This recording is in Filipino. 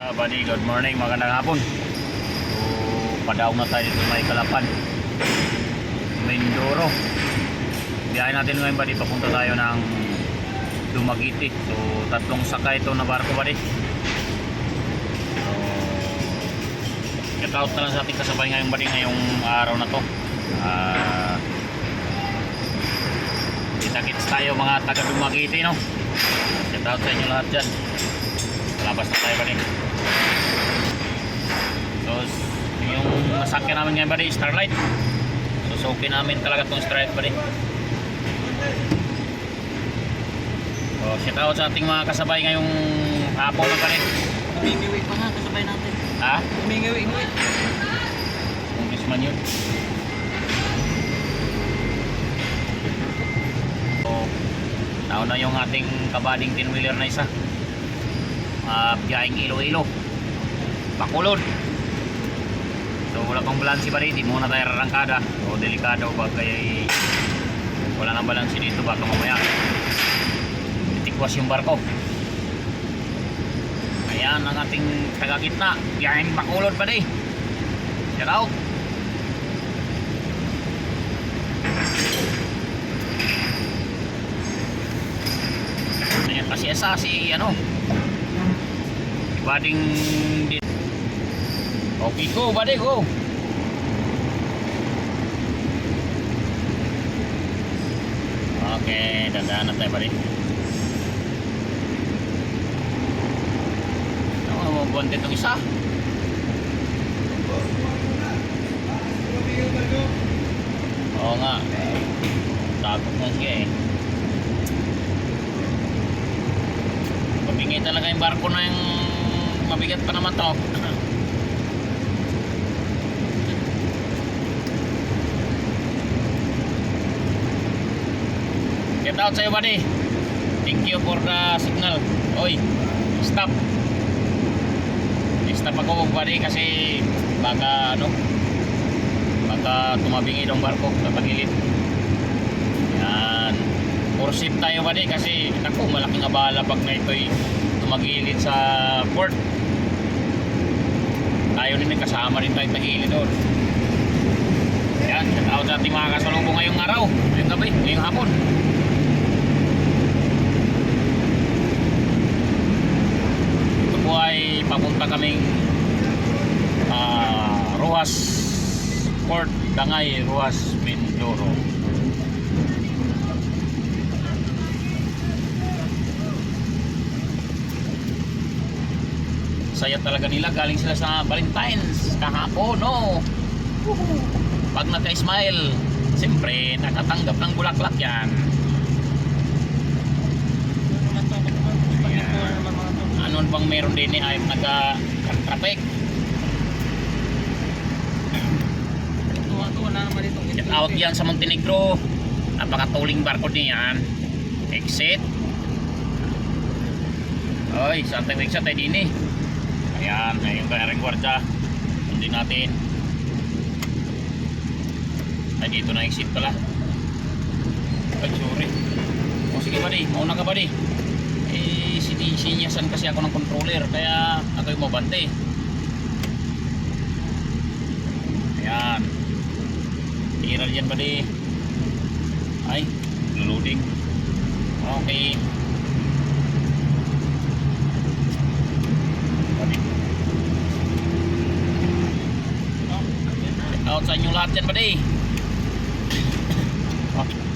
Ah, buddy, good morning, magandang hapon. So, padaw na tayo dito may Kalapan. Mindoro. Biyahe natin ngayon buddy, papunta tayo ng Dumaguete. So, tatlong sakay ito na barko buddy. So, check out na lang sa ating kasabay ngayong buddy ngayong araw na to. Ah, kita-kits tayo mga taga Dumaguete, no? Check out sa inyo lahat dyan. Labas na tayo buddy. So, yung masakyan namin ngayon buddy, Starlight. Susukin namin talaga itong Starlight buddy. So, shout out sa ating mga kasabay ngayong hapon na buddy. Humingiwi pa nga kasabay natin. Ha? Humingiwi, humingiwi. English man yun. So, nauna yung ating kabading tinwheeler na isa. Uh, biyahing Iloilo. Bakulod. So wala pang balansi pa rin, di muna tayo rarangkada. O delikado pag kaya wala nang balansi dito baka mamaya titikwas yung barko. Ayan ang ating taga-gitna. Biyahing Bakulod pa rin. Shout out. Kasi asa si ano Bading din. Okay go buddy go. Okay dadaan na tayo buddy Ano mo buwan itong isa. Oo nga. Takot na siya eh. Mabingi talaga yung barko na yung mabigat pa naman to. Get out sa'yo buddy. Thank you for the signal. Oy, stop. Stop ako buddy kasi baka ano baka tumabingi yung barko sa tagilid. Yan. Safe tayo buddy kasi ako malaking abala pag na ito'y tumagilid sa port. Tayo may kasama rin tayo tagilid doon. Yan, shout out sa ating mga kasalubong ngayong araw, ngayong gabi, ngayong hapon. Ito po ay papunta kaming ah, Ruas Port Dangay, Ruas, Mindoro. Saya talaga nila galing sila sa Valentine's kahapon no? Pag naka-smile siyempre nakatanggap ng bulaklak yan. Ano bang meron din eh ay nagka-traffic Tuwa-tuwa na naman itong Get out yan sa Montenegro. Napakatuling barko niyan exit. Oy, sa ating exit tayo din eh Ayan, ngayon kaya rin gwardiya Sundin natin Ay, dito na exit pala Ay, sorry O sige buddy, mauna ka buddy Eh, sini- sinyasan kasi ako ng controller Kaya ako yung mabante Ayan Tiral yan buddy Ay, loading. Okay sa inyo lahat yan buddy Oh.